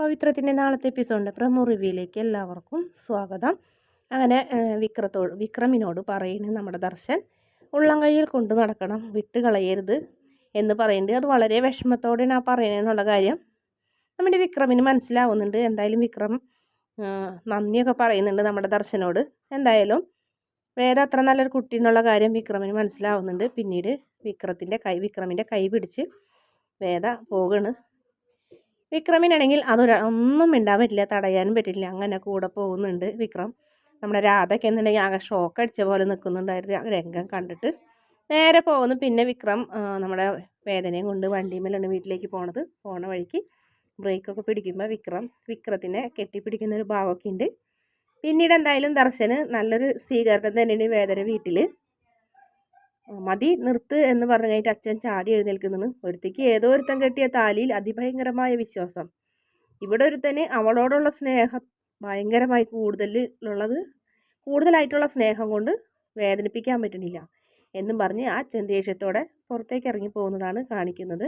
പവിത്രത്തിന്റെ നാളത്തെ എപ്പിസോഡിന്റെ പ്രമോ റിവ്യൂയിലേക്ക് എല്ലാവർക്കും സ്വാഗതം. അങ്ങനെ വിക്രത്തോട് വിക്രമിനോട് പറയുന്നു നമ്മുടെ ദർശൻ ഉള്ളം കയ്യിൽ കൊണ്ടു നടക്കണം വിട്ട് കളയരുത് എന്ന് പറയുന്നുണ്ട്. അത് വളരെ വിഷമത്തോടെയാണ് ആ പറയുന്നതെന്നുള്ള കാര്യം നമ്മുടെ വിക്രമിന് മനസ്സിലാവുന്നുണ്ട്. എന്തായാലും വിക്രം നന്ദിയൊക്കെ പറയുന്നുണ്ട് നമ്മുടെ ദർശനോട്. എന്തായാലും വേദ അത്ര നല്ലൊരു കുട്ടി എന്നുള്ള കാര്യം വിക്രമിന് മനസ്സിലാവുന്നുണ്ട്. പിന്നീട് വിക്രത്തിന്റെ കൈ വിക്രമിന്റെ കൈ പിടിച്ച് വേദ പോകണ്. വിക്രമിനാണെങ്കിൽ അതൊരു ഒന്നും മിണ്ടാൻ പറ്റില്ല തടയാനും പറ്റില്ല അങ്ങനെ കൂടെ പോകുന്നുണ്ട് വിക്രം. നമ്മുടെ രാധയ്ക്ക് എന്നുണ്ടെങ്കിൽ ആകെ ഷോക്ക് അടിച്ച പോലെ നിൽക്കുന്നുണ്ടായിരുന്നു രംഗം കണ്ടിട്ട്. നേരെ പോകുന്നു പിന്നെ വിക്രം നമ്മുടെ വേദനയും കൊണ്ട് വണ്ടിമേലാണ് വീട്ടിലേക്ക് പോണത് പോണ വഴിക്ക് ബ്രേക്കൊക്കെ പിടിക്കുമ്പോൾ വിക്രം വിക്രത്തിനെ കെട്ടിപ്പിടിക്കുന്ന ഒരു ഭാവമൊക്കെ ഉണ്ട്. പിന്നീട് എന്തായാലും ദർശന് നല്ലൊരു സ്വീകരണം തന്നെയാണ് വേദന വീട്ടിൽ മതി നിർത്ത് എന്ന് പറഞ്ഞു കഴിഞ്ഞിട്ട് അച്ഛൻ ചാടി എഴുന്നേൽക്കുന്നതാണ് ഒരുത്തിക്ക് ഏതോ ഒരുത്തൻ കെട്ടിയ താലിയിൽ അതിഭയങ്കരമായ വിശ്വാസം. ഇവിടെ ഒരുത്തന് അവളോടുള്ള സ്നേഹം ഭയങ്കരമായി കൂടുതലുള്ളത് കൂടുതലായിട്ടുള്ള സ്നേഹം കൊണ്ട് വേദനിപ്പിക്കാൻ പറ്റുന്നില്ല എന്നും പറഞ്ഞ് ആ അച്ഛൻ പുറത്തേക്ക് ഇറങ്ങി പോകുന്നതാണ് കാണിക്കുന്നത്.